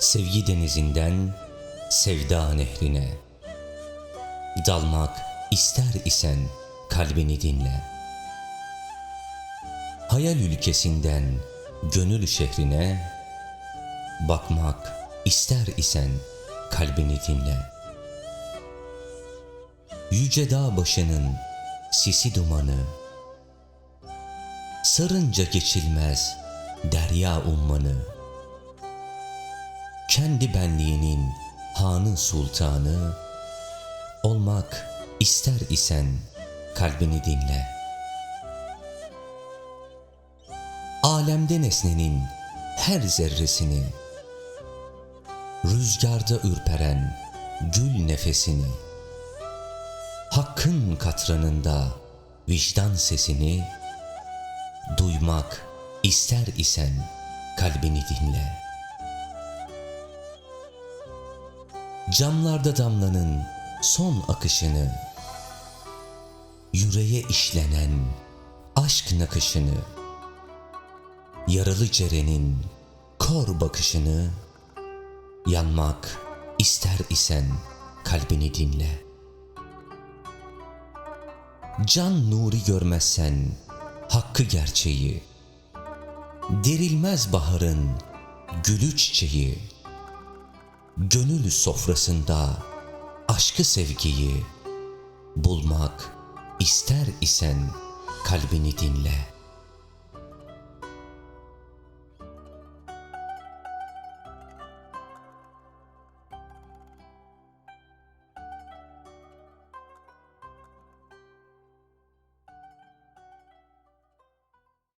Sevgi denizinden sevda nehrine. Dalmak ister isen kalbini dinle. Hayal ülkesinden gönül şehrine Bakmak ister isen kalbini dinle. Yüce dağ başının sisi dumanı Sarınca geçilmez derya ummanı Kendi benliğinin hanı sultanı Olmak ister isen kalbini dinle Alemde nesnenin her zerresini Rüzgarda ürperen gül nefesini Hakkın katranında vicdan sesini Duymak ister isen kalbini dinle. Camlarda damlanın son akışını, Yüreğe işlenen aşk nakışını, Yaralı cerenin kor bakışını, Yanmak ister isen kalbini dinle. Can nuri görmezsen hakkı gerçeği, Derilmez baharın gülü çiçeği, Gönül sofrasında aşkı sevgiyi, Bulmak ister isen kalbini dinle.''